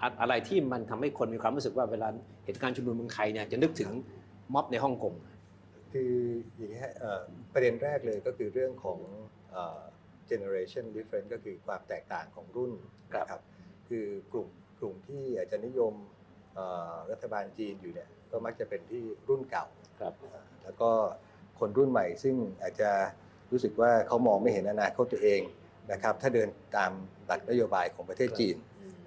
อะอะไรที่มันทำให้คนมีความรู้สึกว่าเวลาเหตุการณ์ชุมนุมเมืองไทยเนี่ยจะนึกถึงม็อบในฮ่องกงคืออย่างนี้ฮะเอ่อประเด็นแรกเลยก็คือเรื่องของเอ่อ generation difference ก็คือความแตกต่างของรุ่นครับนะครับคือกลุ่มกลุ่มที่อาจจะนิยมเอ่อรัฐบาลจีนอยู่เนี่ยก็มักจะเป็นที่รุ่นเก่าครับอ่าแล้วก็คนรุ่นใหม่ซึ่งอาจจะรู้สึกว่าเขามองไม่เห็นอนาคตตัวเองนะครับถ้าเดินตามหลักนโยบายของประเทศจีน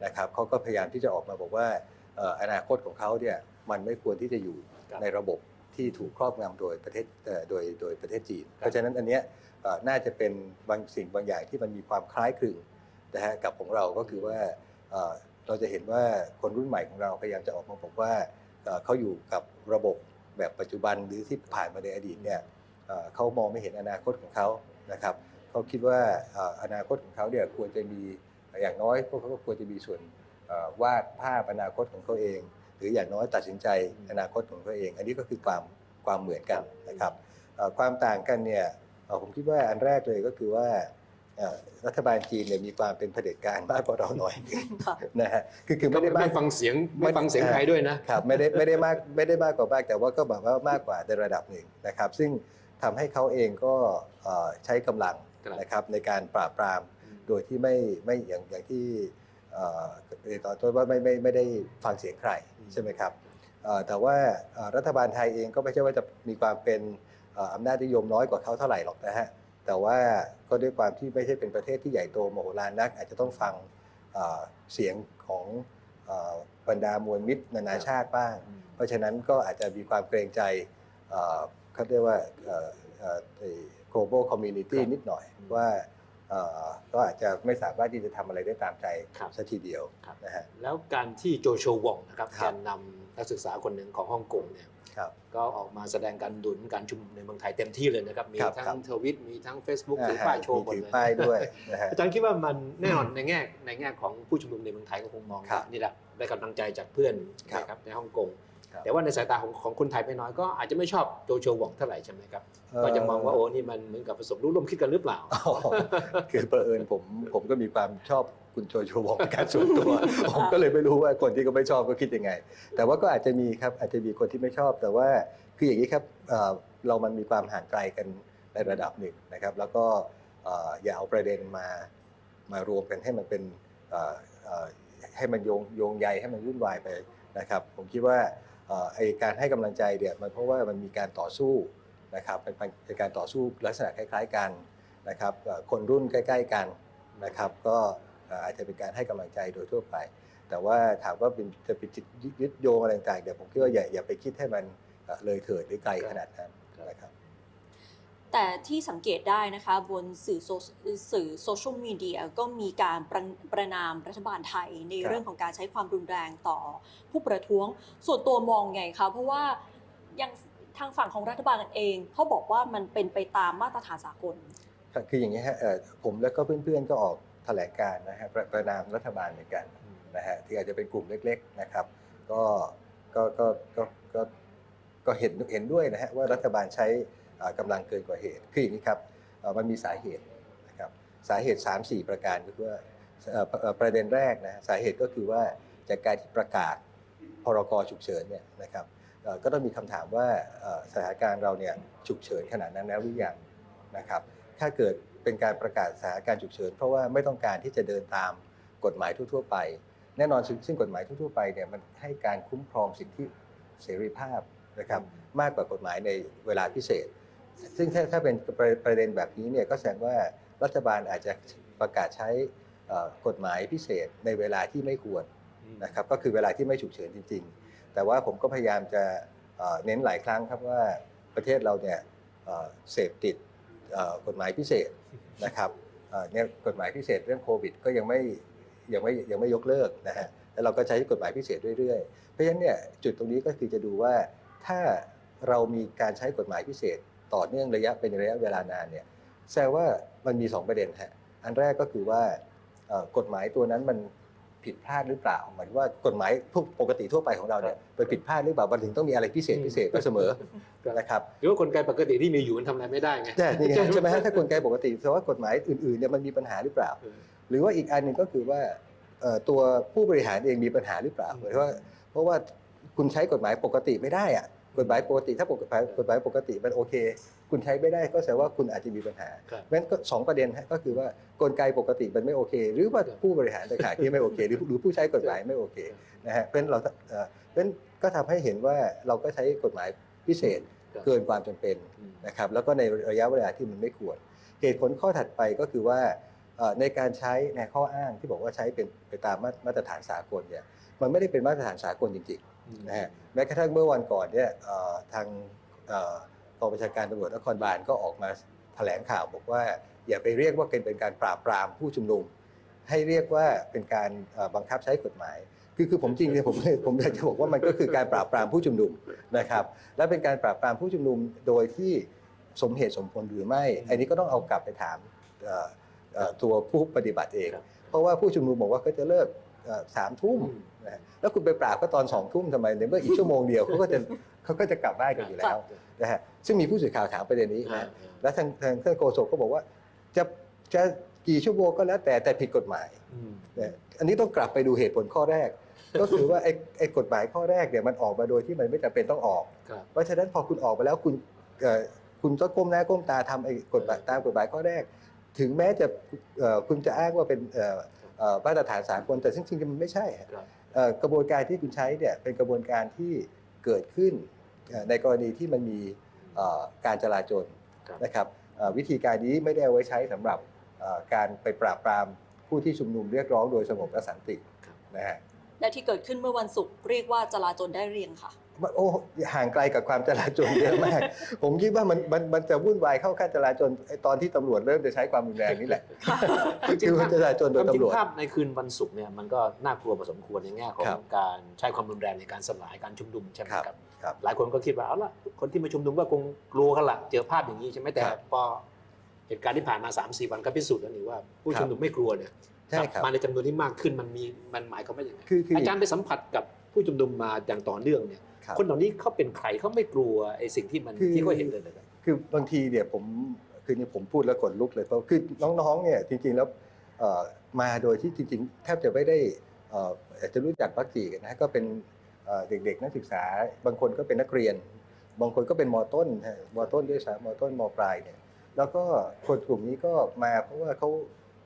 นะครับเขาก็พยายามที่จะออกมาบอกว่าเอ่ออนาคตของเขาเนี่ยมันไม่ควรที่จะอยู่ครับในระบบที่ถูกครอบงำโดยประเทศเอ่อโดยโดยประเทศจีน เพราะฉะนั้นอันเนี้ยเอ่อน่าจะเป็นบางสิ่งบางอย่างที่มันมีความคล้ายคลึงนะฮะกับของเราก็คือว่าเอ่อเราจะเห็นว่าคนรุ่นใหม่ของเราพยายามจะออกมาบอกว่าเอ่อเขาอยู่กับระบบแบบปัจจุบันหรือที่ผ่านมาในอดีตเนี่ยเอ่อเขามองไม่เห็นอนาคตของเขานะครับเขาคิดว่าเอ่ออนาคตของเขาเนี่ยควรจะมี อย่างน้อยพวกเขาก็ควรจะมีส่วนเอ่อวาดภาพอนาคตของเขาเอง หรืออย่างน้อยตัดสินใจอนาคตของเขาเอง อันนี้ก็คือความความเหมือนกันนะครับเอ่อความต่างกันเนี่ยเอ่อผมคิดว่าอันแรกเลยก็คือว่าเอ่อรัฐบาลจีนเนี่ยมีความเป็นเผด็จการมากกว่าเราหน่อยค่ะนะฮะคือคือก็ไม่ได้ไม่มากฟังเสียงไม่ฟังเสียงใครด้วยนะครับไม่ได้ไม่ได้มากไม่ได้มากกว่าบ้างแต่ว่าก็แบบว่ามากกว่าในระดับหนึ่งนะครับ ซึ่งทำให้เขาเองก็เอ่อใช้กำลังครับนะครับในการปราบปราม โดยที่ไม่ไม่อย่างอย่างที่เอ่อในตอนต้นว่าไม่ไม่ไม่ได้ฟังเสียงใครอืมใช่ไหมครับเอ่อแต่ว่าเอ่อรัฐบาลไทยเองก็ไม่ใช่ว่าจะมีความเป็นเอ่ออำนาจนิยมน้อยกว่าเขาเท่าไหร่หรอกนะฮะแต่ว่าก็ด้วยความที่ไม่ใช่เป็นประเทศที่ใหญ่โตมโหฬารนัก อาจจะต้องฟังเอ่อเสียงของเอ่อบรรดามวลมิตรนานาชาติบ้าง เพราะฉะนั้นก็อาจจะมีความเกรงใจเอ่อเขาเรียกว่าเอ่อเอ่อไอ้ global community ครับนิดหน่อยว่าเอ่อ ก็อาจจะไม่สามารถที่จะทำอะไรได้ตามใจครับสัทีเดียวครับนะฮะแล้วการที่โจโชวองนะครับครัแกบนนำนักศึกษาคนหนึ่งของฮ่องกงเนี่ยครับก็ออกมาแสดงการดุลการชุมนุมในเมืองไทยเต็มที่เลยนะครับ มีครับทั้ครังบทวิตมีทั้ง Facebook ถืออ่าป้ายฮะโชว์หมดมีถือเลยป้ายด้วยนะฮะอาจารย์คิดว่ามันแน่นอนในแง่ในแง่ของผู้ชุมนุมในเมืองไทยก็คงมองครับว่านี่แหละได้กำลังใจจากเพื่อนครับนะครับในฮ่องกงครับ แต่ว่าในสายตาของของคนไทยไม่น้อยก็อาจจะไม่ชอบโจโชวองเท่าไหร่ใช่ไหมครับก็จะมองว่าโอ้นี่มันเหมือนกับผสมรู้ร่วมคิดกันหรือเปล่าอ๋อคือเผอิญผมผมก็มีความชอบคุณโจโฉวองเป็นการส่วนตัว ผมก็เลยไม่รู้ว่าคนที่เขาไม่ชอบก็คิดยังไง แต่ว่าก็อาจจะมีครับอาจจะมีคนที่ไม่ชอบ แต่ว่าคืออย่างนี้ครับเอ่อเรามันมีความห่างไกลกันในระดับหนึ่งนะครับ แล้วก็เอ่ออย่าเอาประเด็นมามารวมกันให้มันเป็นเอ่อเอ่อให้มันโยงโยงใยให้มันวุ่นวายไปนะครับ ผมคิดว่าเอ่อ ไอการให้กำลังใจเนี่ยมันเพราะว่ามันมีการต่อสู้นะครับเป็นเป็นการต่อสู้ลักษณะคล้าย ๆกันนะครับเอ่อคนรุ่นใกล้ ๆกันนะครับ ก็เอ่ออาจจะเป็นการให้กำลังใจโดยทั่วไป แต่ว่าถามว่าเป็นจะไปจิตยึดโยงอะไรต่างๆเดี๋ยวผมคิดว่าอย่าอย่าไปคิดให้มันเอ่อเลยเถิดหรือไกลขนาดนั้นนะครับ แต่ที่สังเกตได้นะคะบนสื่อโซสื่อโซเชียลมีเดียก็มีการประประนามรัฐบาลไทยในเรื่องของการใช้ความรุนแรงต่อผู้ประท้วง ส่วนตัวมองไงคะเพราะว่ายังทางฝั่งของรัฐบาลเองเขาบอกว่ามันเป็นไปตามมาตรฐานสากลคืออย่างนี้ฮะผมแล้วก็เพื่อนๆก็ออกแถลงการนะฮะประประนามรัฐบาลเหมือนกันนะฮะที่อาจจะเป็นกลุ่มเล็กๆนะครับ ก็ก็ก็ก็ก็เห็นเห็นด้วยนะฮะว่ารัฐบาลใช้ กำลังเกินกว่าเหตุ คืออย่างนี้ครับมันมีสาเหตุนะครับสาเหตุ 3-4 ประการก็คือว่าประเด็นแรกนะสาเหตุก็คือว่าจากการที่ประกาศพรกฉุกเฉินเนี่ยนะครับก็ต้องมีคำถามว่าสถานการณ์เราเนี่ยฉุกเฉินขนาดนั้นแล้วหรือยังนะครับถ้าเกิดเป็นการประกาศสถานการณ์ฉุกเฉิน เพราะว่าไม่ต้องการที่จะเดินตามกฎหมายทั่ว ๆ ไป แน่นอนซึ่งซึ่งกฎหมายทั่ว ๆ ไปเนี่ยมันให้การคุ้มครองสิทธิเสรีภาพนะครับมากกว่ากฎหมายในเวลาพิเศษ ซึ่งถ้าถ้าเป็นประประเด็นแบบนี้เนี่ยก็แสดงว่ารัฐบาลอาจจะประกาศใช้เอ่อกฎหมายพิเศษในเวลาที่ไม่ควรนะครับก็คือเวลาที่ไม่ฉุกเฉินจริง ๆ แต่ว่าผมก็พยายามจะเอ่อเน้นหลายครั้งครับว่าประเทศเราเนี่ยเอ่อเสพติดเอ่อกฎหมายพิเศษนะครับเอ่อเนี่ยกฎหมายพิเศษเรื่องโควิด ก็ยังไม่ยังไม่ยังไม่ยกเลิกนะฮะแล้วเราก็ใช้กฎหมายพิเศษเรื่อยๆ เพราะฉะนั้นเนี่ยจุดตรงนี้ก็คือจะดูว่าถ้าเรามีการใช้กฎหมายพิเศษ ต่อเนื่องระยะเป็นระยะเวลานานเนี่ยแสดงว่ามันมีสองประเด็นฮะอันแรกก็คือว่าเอ่อกฎหมายตัวนั้นมันผิดพลาดหรือเปล่าหมายถึงว่ากฎหมายทุกปกติทั่วไปของเราเนี่ยไปผิดพลาดหรือเปล่ามันถึงต้องมีอะไรพิเศษพิเศษไปเสมอนะครับหรือว่ากลไกปกติที่มีอยู่มันทำอะไรไม่ได้ไงแต่นี่ไงใช่ไหมฮะถ้ากลไกปกติแสดงว่ากฎหมายอื่นๆเนี่ยมันมีปัญหาหรือเปล่า หรือว่าอีกอันหนึ่งก็คือว่าเเอ่อตัวผู้บริหารเองมีปัญหาหรือเปล่าอืมเพราะว่าเพราะว่าคุณใช้กฎหมายปกติไม่ได้อะ กฎหมายปกติถ้ากฎหมายกฎหมายปกติมันโอเค คุณใช้ไม่ได้ก็แสดงว่าคุณอาจจะมีปัญหาครับเพราะฉะนั้นก็สองประเด็นฮะก็คือว่ากลไกปกติมันไม่โอเค หรือว่าผู้บริหารต่างหากที่ไม่โอเคหรือหรือผู้ใช้กฎหมายไม่โอเคนะฮะเพราะฉะนั้นเราเอ่อเพราะฉะนั้นก็ทำให้เห็นว่าเราก็ใช้กฎหมายพิเศษครับเกินความจำเป็นอืมนะครับแล้วก็ในระยะเวลาที่มันไม่ควร เหตุผลข้อถัดไปก็คือว่าเอ่อในการใช้ในข้ออ้างที่บอกว่าใช้เป็นไปตามมามาตรฐานสากลเนี่ยมันไม่ได้เป็นมาตรฐานสากลจริงๆ นะฮะแม้กระทั่งเมื่อวันก่อนเนี่ยเอ่อทางเอ่อกองบัญชาการตำรวจนครบาลก็ออกมาแถลงข่าวบอกว่าอย่าไปเรียกว่าเป็นเป็นการปราบปรามผู้ชุมนุม ให้เรียกว่าเป็นการเอ่อบังคับใช้กฎหมาย คือคือผมจริงเนี่ยผมผมอยากจะบอกว่ามันก็คือการปราบปรามผู้ชุมนุมนะครับ และเป็นการปราบปรามผู้ชุมนุมโดยที่สมเหตุสมผลหรือไม่ อันนี้ก็ต้องเอากลับไปถามเอ่อเอ่อตัวผู้ปฏิบัติเองครับเพราะว่าผู้ชุมนุมบอกว่าเขาจะเลิกเอ่อสามทุ่มอืม นะฮะแล้วคุณไปปราบก็ตอนสองทุ่มทำไมในเมื่ออีกชั่วโมงเดียวเขาก็จะเขาก็จะกลับบ้านกันอยู่แล้วนะฮะซึ่งมีผู้สื่อข่าวถามประเด็นนี้อ่านะและทางทางท่านโฆษกก็บอกว่า จะจะกี่ชั่วโมงก็แล้วแต่แต่ผิดกฎหมายอืมนะอันนี้ต้องกลับไปดูเหตุผลข้อแรก ก็คือว่าไอ้ไอ้กฎหมายข้อแรกเนี่ยมันออกมาโดยที่มันไม่จำเป็นต้องออกครับเพราะฉะนั้นพอคุณออกไปแล้วคุณเอ่อคุณต้องก้มหน้าก้มตาทำไอ้กฎหมายตามกฎหมายข้อแรก ถึงแม้จะเอ่อคุณจะอ้างว่าเป็นเอ่อเอ่อมาตรฐานสากลแต่จริงๆมันไม่ใช่ฮะครับเอ่อ กระบวนการที่คุณใช้เนี่ยเป็นกระบวนการที่เกิดขึ้นเอ่อในกรณีที่มันมีเอ่อการจราจรครับนะครับเอ่อวิธีการนี้ไม่ได้เอาไว้ใช้สำหรับเอ่อการไปปราบปรามผู้ที่ชุมนุมเรียกร้องโดยสงบและสันติครับนะฮะและที่เกิดขึ้นเมื่อวันศุกร์เรียกว่าจลาจลได้เรียงค่ะมัน โอ้ห่างไกลกับความจราจรเยอะมาก ผมคิดว่ามันมันมันจะวุ่นวายเข้าขั้นจราจรไอ้ตอนที่ตำรวจเริ่มจะใช้ความรุนแรงนี่แหละคือมันจราจรโดยความจริตำรวงจภาพในคืนวันศุกร์เนี่ยมันก็น่ากลัวพอสมควรในแง่ของครับการใช้ความรุนแรงในการสลายการชุมนุมใช่ไหมครับครับครับหลายคนก็คิดว่าเอาละคนที่มาชุมนุมก็คงกลัวกันละเจอภาพอย่างนี้ใช่ไหมแต่ครับพอเหตุการณ์ที่ผ่านมา3าสี่วันก็พิสูจน์แล้วนี่ว่าผู้ครับชุมนุมไม่กลัวเนี่ยใช่ครับมาในจำนวนที่มากขึ้นมันมีมันหมายความว่าอย่างไรคือคืออาจารย์ไปสัมผัสกับ ผู้ชุมนุมมาอย่างต่อเนื่องเนี่ยครับคนเหล่านี้เขาเป็นใครเขาไม่กลัวไอ้สิ่งที่มันคือที่เขาเห็นเลยนะครับคือบางทีเนี่ยผมคือเนี่ยผมพูดแล้วขนลุกเลยเพราะคือน้องๆเนี่ยจริงๆแล้วเอ่อมาโดยที่จริงๆ แทบจะไม่ได้เอ่ออาจจะรู้จักปักจีกันนะฮะก็เป็นเอ่อเด็กๆนักศึกษา บางคนก็เป็นนักเรียน บางคนก็เป็นมต้นฮะมต้นด้วยซ้ำมต้นมปลายเนี่ยแล้วก็คนกลุ่มนี้ก็มาเพราะว่าเขา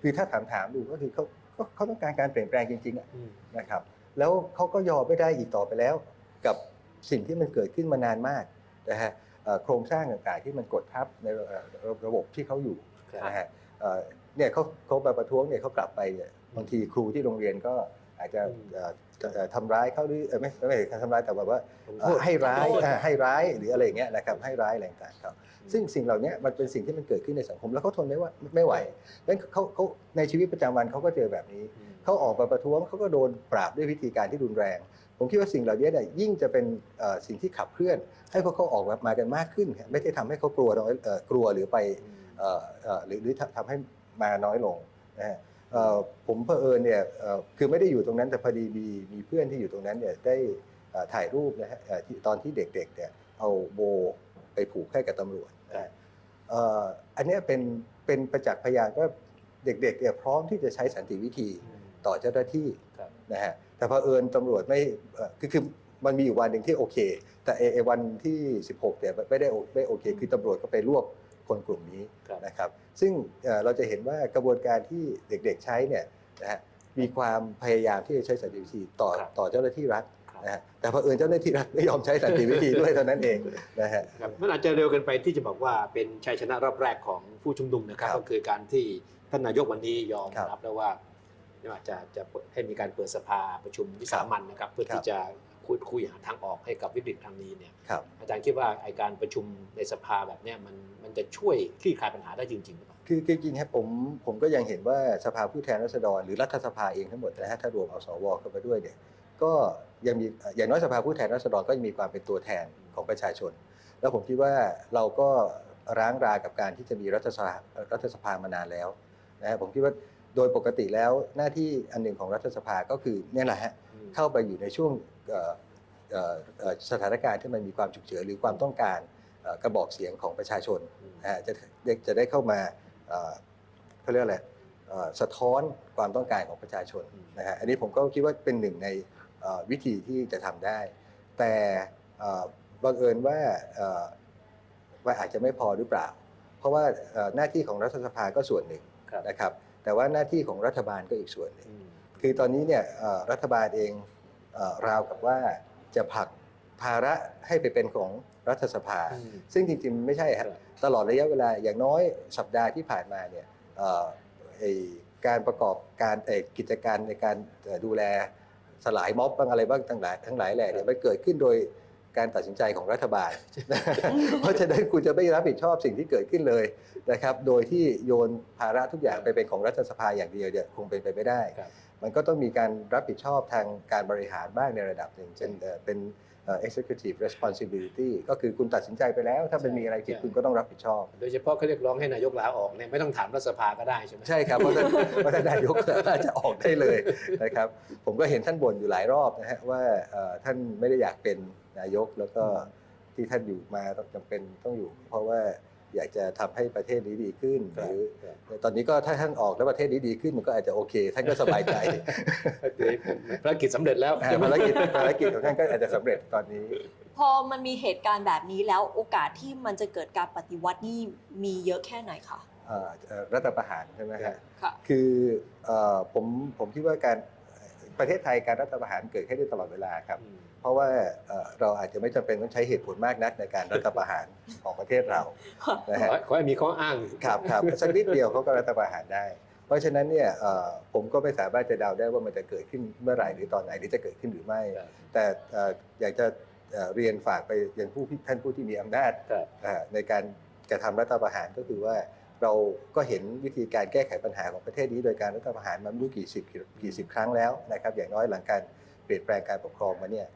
คือถ้าถามถามๆดูก็คือเขาเขาเขาต้องการการเปลี่ยนแปลงจริงๆอะอืมนะครับ แล้วเขาก็ยอมไม่ได้อีกต่อไปแล้ว กับสิ่งที่มันเกิดขึ้นมานานมากนะฮะเอ่อโครงสร้างต่างๆที่มันกดทับในเอ่อระระบบที่เขาอยู่ครับนะฮะเอ่อเนี่ยเขาเขามาประท้วงเนี่ยเขากลับไปเนี่ยบางทีครูที่โรงเรียนก็ อาจจะอืมเอ่อเอ่อทำร้ายเขาหรือเอ่อไม่ไม่ใช่ทำร้ายแต่แบบว่าผมเอ่โทอษให้ร้ายขอโทษอ่าให้ร้ายหรืออะไรอย่างเงี้ยนะครับให้ร้ายอะไรต่างๆครับซึ่งสิ่งเหล่านี้มันเป็นสิ่งที่มันเกิดขึ้นในสังคมแล้วเขาทนไม่ว่าไม่ไหวงั้นเขาเขาในชีวิตประจำวันเขาก็เจอแบบนี้อืมเขาออกมาประท้วงเขาก็โดนปราบด้วยวิธีการที่รุนแรง ผมคิดว่าสิ่งเหล่านี้เนี่ยยิ่งจะเป็นเอ่อสิ่งที่ขับเคลื่อน ให้พวกเขาออกมามากันมากขึ้นครับไม่ได้ทำให้เขากลัวน้อยเอ่อกลัวหรือไปเอ่อเอ่อหรือหรือทำทำให้มาน้อยลงนะฮะเอ่อ ผมเผอิญเนี่ยเอ่อคือไม่ได้อยู่ตรงนั้นแต่พอดีมีมีเพื่อนที่อยู่ตรงนั้นเนี่ยได้เอ่อถ่ายรูปนะฮะเอ่อที่ตอนที่เด็กๆเนี่ยเอาโบไปผูกให้กับตำรวจนะฮะเอ่ออันเนี้ยเป็นเป็นประจักษ์พยานว่าเด็กๆเนี่ยพร้อมที่จะใช้สันติวิธีต่อเจ้าหน้าที่ครับนะฮะแต่พอเผอิญตำรวจไม่เอ่อคือคือมันมีอยู่วันหนึ่งที่โอเค แต่ไอ้ไอ้วันที่ 16เนี่ยไม่ได้โอไม่โอเค คือตำรวจก็ไปรวบ คนกลุ่มนี้ครับนะครับซึ่งเอ่อเราจะเห็นว่ากระบวนการที่เด็กๆใช้เนี่ยนะฮะมีความพยายามที่จะใช้สันติวิธีต่อครับต่อเจ้าหน้าที่รัฐครับนะฮะแต่พอเผอิญเจ้าหน้าที่รัฐไม่ยอมใช้สันติวิธีด้วยเท่านั้นเองนะฮะครับมันอาจจะเร็วเกินไปที่จะบอกว่าเป็นชัยชนะรอบแรกของผู้ชุมนุมนะครับครับก็คือการที่ท่านนายกวันนี้ยอมครับรับแล้วว่าไม่ว่าจะจะเปิดให้มีการเปิดสภาประชุมวิสามันนะครับเพื่อครับที่จะ คุยคุยหาทางออกให้กับวิกฤตครั้งนี้เนี่ยครับอาจารย์คิดว่าไอการประชุมในสภาแบบเนี้ยมันมันจะช่วยคลี่คลายปัญหาได้จริงๆหรือเปล่าคือคือจริงๆครับผมผมก็ยังเห็นว่าสภาผู้แทนราษฎรหรือรัฐสภาเองทั้งหมดนะฮะถ้ารวมเอาสวเข้าไปด้วยเนี่ยก็ยังมีอย่างน้อยสภาผู้แทนราษฎรก็ยังมีความเป็นตัวแทนของประชาชน แล้วผมคิดว่าเราก็ร้างรากับการที่จะมีรัฐสภารัฐสภามานานแล้วนะฮะผมคิดว่าโดยปกติแล้วหน้าที่อันหนึ่งของรัฐสภาก็คือเนี่ยแหละฮะ เข้าไปอยู่ในช่วงเอ่อเอ่อเอ่อสถานการณ์ที่มันมีความฉุกเฉินหรือความต้องการเอ่อกระบอกเสียงของประชาชนนะฮะจะได้จะได้เข้ามาเอ่อเขาเรียกอะไรเอ่อสะท้อนความต้องการของประชาชนอืมนะฮะอันนี้ผมก็คิดว่าเป็นหนึ่งในเอ่อวิธีที่จะทำได้ แต่เอ่อบังเอิญว่าเอ่อว่าอาจจะไม่พอหรือเปล่า เพราะว่าเอ่อหน้าที่ของรัฐสภาก็ส่วนหนึ่งครับนะครับ แต่ว่าหน้าที่ของรัฐบาลก็อีกส่วนหนึ่งอืม คือตอนนี้เนี่ยเอ่อรัฐบาลเองเอ่อราวกับว่าจะผลักภาระให้ไปเป็นของรัฐสภาอืมซึ่งจริงๆไม่ใช่ครัฮะบตลอดระยะเวลาอย่างน้อยสัปดาห์ที่ผ่านมาเนี่ยเอ่อไอ้การประกอบการไอ้กิจการในการเอ่อดูแลสลายม็อบบ้างอะไรบ้างทั้งหลายทั้งหลายแหล่เนี่ยมันเกิดขึ้นโดยการตัดสินใจของรัฐบาล เพราะฉะนั้นคุณจะไม่รับผิดชอบสิ่งที่เกิดขึ้นเลยนะครับ โดยที่โยนภาระทุกอย่างไปเป็นของรัฐสภาอย่างเดียวเนี่ยคงเป็นไปไม่ได้ครับ มันก็ต้องมีการรับผิดชอบทางการบริหารบ้างในระดับหนึ่งเป็นเอ่อเป็นเอ่อ executive responsibility ก็คือคุณตัดสินใจไปแล้ว ถ้ามันมีอะไรผิดใช่คุณก็ต้องรับผิดชอบ โดยเฉพาะเขาเรียกร้องให้นายกลาออกเนี่ยไม่ต้องถามรัฐสภาก็ได้ใช่ไหมใช่ครับ เพราะท่านเพราะท่านนายกน่าจะออกได้เลยนะครับ ผมก็เห็นท่านบ่นอยู่หลายรอบนะฮะว่าเอ่อท่านไม่ได้อยากเป็นนายกแล้วก็ที่ท่านอยู่มาต้องจำเป็นต้องอยู่ เพราะว่า อยากจะทำให้ประเทศนี้ดีขึ้นคหรับรือครับตอนนี้ก็ถ้าท่านออกแล้วประเทศนี้ดีขึ้นมันก็อาจจะโอเค ท่านก็สบายใจก็คือภารกิจสำเร็จแล้วอ่าภารกิจภารกิจของท่านก็อาจจะสำเร็จตอนนี้ พอมันมีเหตุการณ์แบบนี้แล้วโอกาสที่มันจะเกิดการปฏิวัตินี่มีเยอะแค่ไหนคะเอ่อเอ่อรัฐประหารใช่ไหมครัฮะบค่ะคือเอ่อผมผมคิดว่าการประเทศไทยการรัฐประหารเกิดขึ้นได้ตลอดเวลาครับอืม เพราะว่าเอ่อเราอาจจะไม่จำเป็นต้องใช้เหตุผลมากนักในการรัฐประหารของประเทศเรานะขฮะอให้ขอให้มีข้ออ้างครับครับสักนิดเดียวเขาก็รัฐประหารได้ เพราะฉะนั้นเนี่ยเอ่อผมก็ไม่สามารถจะเดาได้ว่ามันจะเกิดขึ้นเมื่อไหร่หรือตอนไหนหรือจะเกิดขึ้นหรือไม่ครับแต่เอ่ออยากจะเอ่อเรียนฝากไปยังผู้ที่ท่านผู้ที่มีอำนาจครับอ่าในการกระทำรัฐประหารก็คือว่าเราก็เห็นวิธีการแก้ไขปัญหาของประเทศนี้โดยการรัฐประหารมาไม่รู้กี่สิบกี่สิบครั้งแล้วนะครับอย่างน้อยหลังการเปลี่ยนแปลงการปกครองมาเนี่ย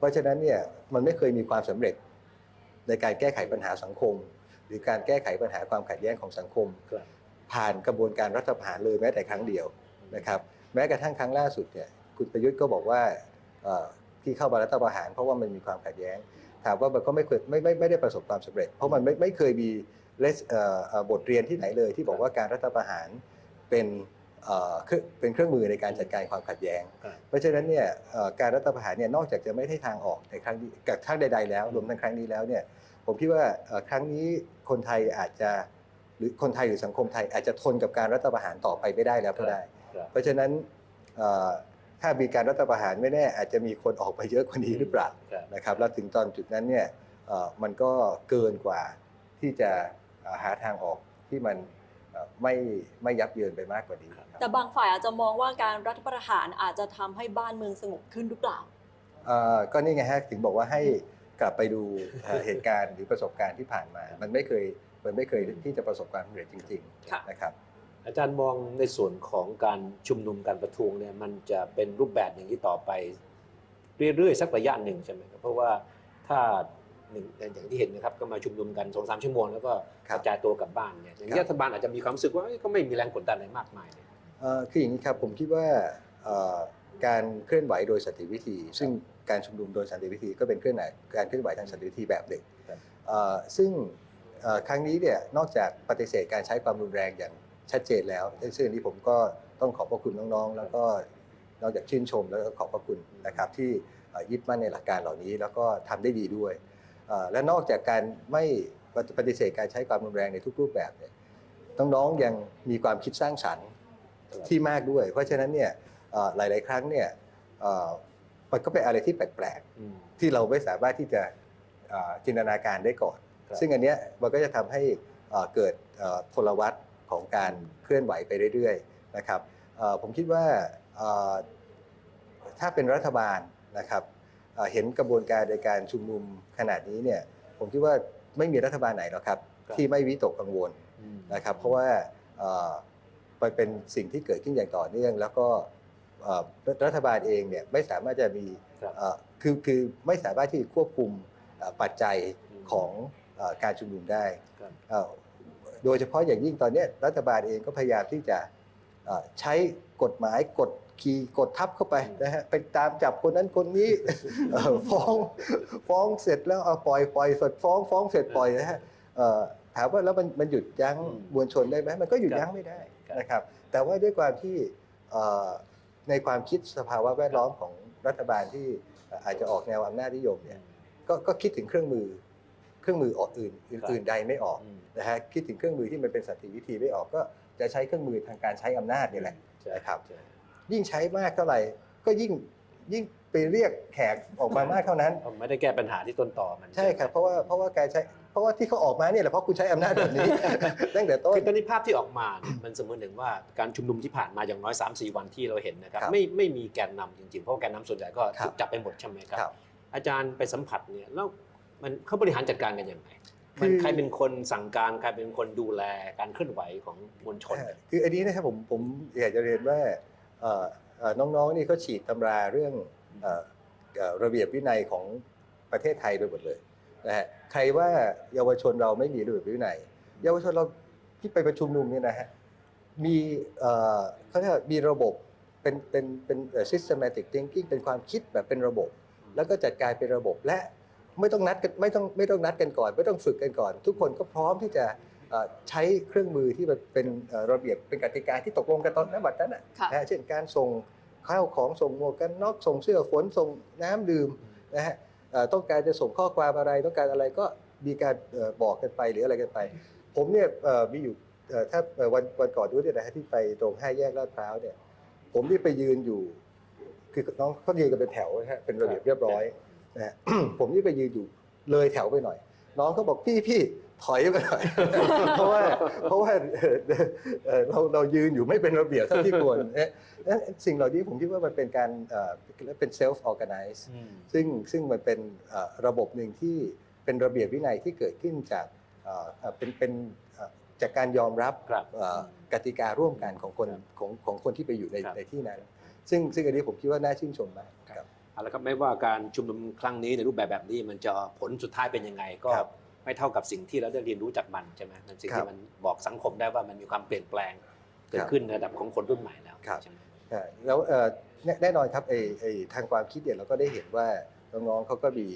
เพราะฉะนั้นเนี่ยมันไม่เคยมีความสำเร็จ ในการแก้ไขปัญหาสังคม หรือการแก้ไขปัญหาความขัดแย้งของสังคมครับผ่านกระบวนการรัฐประหารเลยแม้แต่ครั้งเดียวนะครับแม้กระทั่งครั้งล่าสุดเนี่ยคุณประยุทธ์ก็บอกว่าเอ่อที่เข้ามารัฐประหาร เพราะว่ามันมีความขัดแย้ง ถามว่ามันก็ไม่เคยไม่ไม่ไม่ได้ประสบความสำเร็จ เพราะมันไม่ไม่เคยมีเลสเอ่อเอ่อบทเรียนที่ไหนเลย ที่บอกว่าการรัฐประหารเป็น เอ่อเครื่องเป็นเครื่องมือในการจัดการความขัดแย้งครับเพราะฉะนั้นเนี่ยเอ่อการรัฐประหารเนี่ยนอกจากจะไม่ได้ทางออกในครั้งนี้กับครั้งใด ๆ แล้วรวมทั้งครั้งนี้แล้วเนี่ยผมคิดว่าเอ่อครั้งนี้คนไทยอาจจะหรือคนไทยหรือสังคมไทยอาจจะทนกับการรัฐประหารต่อไปไม่ได้แล้วก็ได้ครับเพราะฉะนั้นเอ่อถ้ามีการรัฐประหารไม่แน่ อาจจะมีคนออกไปเยอะกว่านี้หรือเปล่าครับนะครับแล้วถึงตอนจุดนั้นเนี่ยเอ่อมันก็เกินกว่าที่จะเอ่อหาทางออกที่มันเอ่อ ไม่ไม่ยับเยินไปมากกว่านี้ครับแต่บางฝ่ายอาจจะมองว่าการรัฐประหารอาจจะทำให้บ้านเมืองสงบขึ้นหรือเปล่าเอ่อก็นี่ไงฮะถึงบอกว่าให้กลับไปดูเอ่อเหตุการณ์หรือประสบการณ์ที่ผ่านมา มันไม่เคยมันไม่เคยที่จะประสบความสำเร็จจริงค่ะๆนะครับ อาจารย์มองในส่วนของการชุมนุมการประท้วงเนี่ยมันจะเป็นรูปแบบอย่างนี้ต่อไป เรื่อยๆสักระยะหนึ่งใช่ไหมครับเพราะว่าถ้า หนึ่งอย่างที่เห็นนะครับก็มาชุมนุมกันสองสามชั่วโมงแล้วก็ครักบระจายตัวกลับบ้านเนี่ยอย่างนี้ครับรัฐบาลอาจจะมีความรู้สึกว่าเอ้ยก็ไม่มีแรงกดดันอะไรมากมายเนี่ยเอ่อคืออย่างนี้ครับผมคิดว่าเอ่อการเคลื่อนไหวโดยสันติวิธี ซึ่งการชุมนุมโดยสันติวิธีก็เป็นเคลื่อนไหวการเคลื่อนไหวทางสันติวิธีแบบหนึ่งครับเอ่อซึ่งเอ่อครั้งนี้เนี่ยนอกจากปฏิเสธการใช้ความรุนแรงอย่างชัดเจนแล้วซึ่งอันนี้ผมก็ต้องขอบพระคุณน้องๆ แล้วก็นอกจากชื่นชมแล้วก็ขอบพระคุณนะครับที่เอ่อยึดมั่นในหลักการเหล่านี้ แล้วก็ทำได้ดีด้วยเอ่อ และนอกจากการไม่ปฏิเสธการใช้ความรุนแรงในทุกรูปแบบเนี่ยน้องๆยังมีความคิดสร้างสรรค์ที่มากด้วย เพราะฉะนั้นเนี่ยเอ่อหลาย ๆ ครั้งเนี่ยเอ่อมันก็เป็นอะไรที่แปลกอืมๆที่เราไม่สามารถที่จะเอ่อจินตนาการได้ก่อนครับซึ่งอันเนี้ยมันก็จะทำให้เอ่อเกิดเอ่อพลวัตของการเคลื่อนไหวไปเรื่อยๆนะครับเอ่อผมคิดว่าเอ่อถ้าเป็นรัฐบาลนะครับ เอ่อเห็นกระบวนการในการชุมนุมขนาดนี้เนี่ยผมคิดว่าไม่มีรัฐบาลไหนหรอกครับครับที่ไม่วิตกกังวลอืมนะครับ เพราะว่าเอ่อมันเป็นสิ่งที่เกิดขึ้นอย่างต่อเนื่อง แล้วก็เอ่อรัฐรัฐบาลเองเนี่ยไม่สามารถจะมีครับเอ่อคือคือไม่สามารถที่ควบคุมเอ่อปัจจัยอืมของเอ่อการชุมนุมได้ครับเอ่อโดยเฉพาะอย่างยิ่งตอนเนี้ยรัฐบาลเองก็พยายามที่จะเอ่อใช้กฎหมายกด ขี่กดทับเข้าไปนะฮะไปตามจับคนนั้นคนนี้เอ่อฟ้องฟ้องเสร็จแล้วเอาปล่อยปล่อยเสร็จฟ้องฟ้องเสร็จปล่อยนะฮะเอ่อถามว่าแล้วมันมันหยุดยั้งอืมมวลชนได้ไหมมันก็หยุดครับยั้งไม่ได้ครับนะครับ แต่ว่าด้วยความที่เอ่อในความคิดสภาวะแวดล้อมของรัฐบาลที่อาจจะออกแนวอำนาจนิยมเนี่ยก็ก็คิดถึงเครื่องมือเครื่องมือออกอื่นอื่นๆใดไม่ออกอืมนะฮะคิดถึงเครื่องมือที่มันเป็นสันติวิธีไม่ออกก็จะใช้เครื่องมือทางการใช้อำนาจนี่แหละใช่นะครับใช่ ยิ่งใช้มากเท่าไหร่ ก็ยิ่งยิ่งไปเรียกแขกออกมามากเท่านั้นไม่ได้แก้ปัญหาที่ต้นต่อมันใช่ครับเพราะว่าเพราะว่าการใช้เพราะว่าที่เขาออกมาเนี่ยแหละเพราะคุณใช้อำนาจแบบนี้ ตั้งแต่ต้นคือตอนนี้ภาพที่ออกมาเนี่ยมันเสมือนหนึ่งว่าการชุมนุมที่ผ่านมาอย่างน้อย 3 4 วันที่เราเห็นนะครับครับไม่ไม่มีแกนนำจริงๆ เพราะว่าแกนนำส่วนใหญ่ก็ครับถูกจับไปหมดใช่ไหมครับครับ อาจารย์ไปสัมผัสเนี่ยแล้วมันเขาบริหารจัดการกันยังไงคือมันใครเป็นคนสั่งการใครเป็นคนดูแลการเคลื่อนไหวของมวลชนเนี่ยคืออันนี้นะครับผมผมอยากจะเรียนว่าเอ่อเอ่อ น้องๆนี่เขาฉีดตำราเรื่องระเบียบวินัยของประเทศไทยไปหมดเลยนะฮะใครว่าเยาวชนเราไม่มีระเบียบวินัย เยาวชนเราที่ไปประชุมนุมเนี่ยนะฮะมีเขาเรียกมีระบบเป็นเป็นเป็น systematic thinking เป็นความคิดแบบเป็นระบบ แล้วก็จัดการเป็นระบบและไม่ต้องนัดกันไม่ต้องไม่ต้องนัดกันก่อน ไม่ต้องฝึกกันก่อน ทุกคนก็พร้อมที่จะ ใช้เครื่องมือที่มันเป็นเอ่อระเบียบเป็นกติกาที่ตกลงกันตอนนั้นบัดนั้นนะค่ะนะฮะเช่นการส่งข้าวของส่งหมวกกันน็อกส่งเสื้อฝนส่งน้ำดื่มนะฮะเอ่อต้องการจะส่งข้อความอะไรต้องการอะไรก็มีการเอ่อบอกกันไปหรืออะไรกันไป ผมเนี่ยเอ่อมีอยู่เอ่อถ้าเอ่อวันวันก่อนด้วยเนี่ยนะฮะที่ไปตรงห้าแยกลาดพร้าวเนี่ย ผมนี่ไปยืนอยู่ คือน้องเขายืนกันเป็นแถวนะฮะเป็นระเบียบเรียบร้อยนะฮะผมนี่ไปยืนอยู่เลยแถวไปหน่อย น้องเขาบอกพี่พี่ ถอยไปหน่อยเพราะว่าเพราะว่าเอ่อเอ่อเราเรายืนอยู่ไม่เป็นระเบียบเท่าที่ควรเอ๊ะเอ๊ะสิ่งเหล่านี้ผมคิดว่ามันเป็นการเอ่อเป็น self organize อืมซึ่งซึ่งมันเป็นเอ่อระบบหนึ่งที่เป็นระเบียบวินัยที่เกิดขึ้นจากเอ่อเอ่อเป็นเป็นเอ่อจากการยอมรับครับเอ่อกติการ่วมกันของคนครับของของคนที่ไปอยู่ในครับในที่นั้น ซึ่งซึ่งอันนี้ผมคิดว่าน่าชื่นชมมากครับเอาละครับไม่ว่าการชุมนุมครั้งนี้ในรูปแบบแบบนี้มันจะผลสุดท้ายเป็นยังไงก็ครับ ไม่เท่ากับสิ่งที่เราได้เรียนรู้จากมันใช่ไหมมันสิ่งครัที่บมันบอกสังคมได้ว่ามันมีความเปลี่ยนแปลงเกิคดรับขึ้นในระดับของคนรุ่นใหม่แล้วครับใช่ไหมใช่แล้วเอ่อแน่แน่นอนครับไอ้ไอ้ทางความคิดเนี่ยเราก็ได้เห็นว่าน้องๆเขาก็มี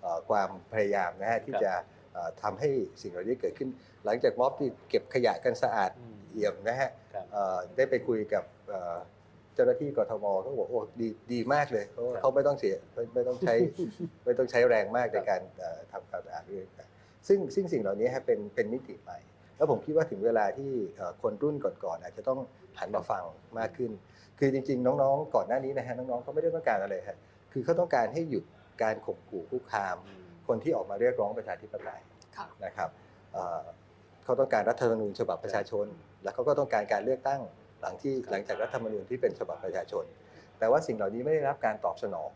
เอ่อความพยายามนะฮะที่จะเอ่อทำให้สิ่งเหล่านี้เกิดขึ้น หลังจากม็อบที่เก็บขยะกันสะอาดอืมเอี่ยมนะฮะครับเอ่อได้ไปคุยกับเอ่อเจ้าหน้าที่กทมเขาบอกโอ้ดีดีมากเลยเพราะว่าครับเขาไม่ต้องเสียไม่ไม่ต้องใช้ไม่ต้องใช้แรงมากในการเอ่อทำความสะอาดเรื่องต่าง ซึ่งซึ่งสิ่งเหล่านี้ฮะเป็นเป็นมิติใหม่ แล้วผมคิดว่าถึงเวลาที่เอ่อคนรุ่นก่อนๆอาจจะต้องหันมาฟังมากขึ้น คือจริง ๆ น้องๆ ก่อนหน้านี้นะฮะน้องๆเขาไม่ได้ต้องการอะไรฮะคือเขาต้องการให้หยุดการข่มขู่คุกคามอืมคนที่ออกมาเรียกร้องประชาธิปไตยค่ะนะครับเอ่อเขาต้องการรัฐธรรมนูญฉบับประชาชน แล้วเขาก็ต้องการการเลือกตั้งหลังที่ครับหลังจากรัฐธรรมนูญที่เป็นฉบับประชาชน แต่ว่าสิ่งเหล่านี้ไม่ได้รับการตอบสนอง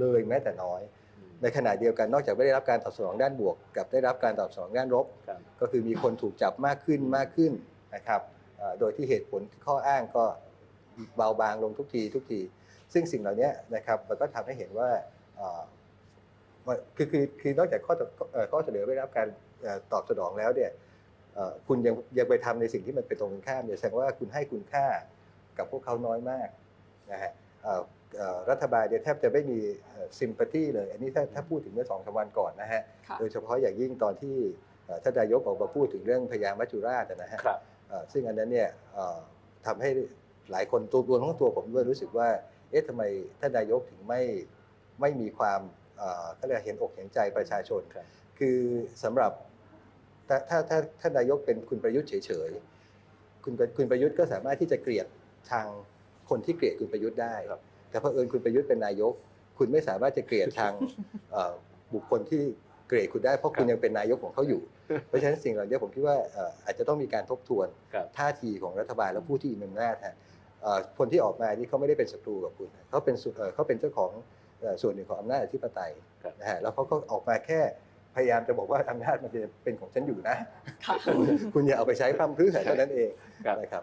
เลยแม้แต่น้อยอืม ในขณะเดียวกันนอกจากไม่ได้รับการตอบสนองด้านบวก กับได้รับการตอบสนองด้านลบครับก็คือมีคนถูกจับมากขึ้นมากขึ้นนะครับเอ่อโดยที่เหตุผลข้ออ้างก็เบาบางลงทุกทีทุกที ซึ่งสิ่งเหล่านี้นะครับมันก็ทำให้เห็นว่าเอ่อว่าคือคือคือนอกจากข้อตเอ่อข้อเสนอไม่ได้รับการเอ่อตอบสนองแล้วเนี่ยเอ่อคุณยังยังไปทำในสิ่งที่มันเป็นตรงกันข้ามเนี่ยแสดงว่าคุณให้คุณค่ากับพวกเขาน้อยมากนะฮะเอ่อเอ่อ รัฐบาลเนี่ยแทบจะไม่มีซิมพัตตีเลย อันนี้ถ้าถ้าพูดถึงเมื่อสองสามวันก่อนนะฮะค่ะโดยเฉพาะอย่างยิ่งตอนที่เอ่อท่านนายกออกมาพูดถึงเรื่องพญามัจจุราชนะฮะครับเอ่อซึ่งอันนั้นเนี่ยเอ่อทำให้หลายคนตัวรวมทั้งตัวผมด้วยรู้สึกว่า เอ๊ะทำไมท่านนายกถึงไม่ไม่มีความเอ่อเขาเรียกเห็นอกเห็นใจประชาชนครับคือสำหรับถ้าถ้าถ้าท่านนายกเป็นคุณประยุทธ์เฉยๆคุณคุณประยุทธ์ก็สามารถที่จะเกลียดทางคนที่เกลียดคุณประยุทธ์ได้ครับ แต่เพอเอิญคุณประยุทธ์เป็นนายก คุณไม่สามารถจะเกลียดทางเอ่อบุคคลที่เกลียดคุณได้เพราะคุณยังเป็นนายกของเขาอยู่ เพราะฉะนั้นสิ่งเหล่านี้ผมคิดว่าเอ่ออาจจะต้องมีการทบทวนครับท่าทีของรัฐบาลและผู้ที่มีอำนาจฮะเอ่อคนที่ออกมานี่เขาไม่ได้เป็นศัตรูกับคุณเขาเป็นส่วนเอ่อเขาเป็นเจ้าของเอ่อส่วนหนึ่งของอำนาจอธิปไตยครับนะฮะแล้วเขาก็ออกมาแค่พยายามจะบอกว่าอำนาจมันเป็นของฉันอยู่นะค่ะคุณอย่าเอาไปใช้พร่ำเพรื่อเท่านั้นเองครับนะครับ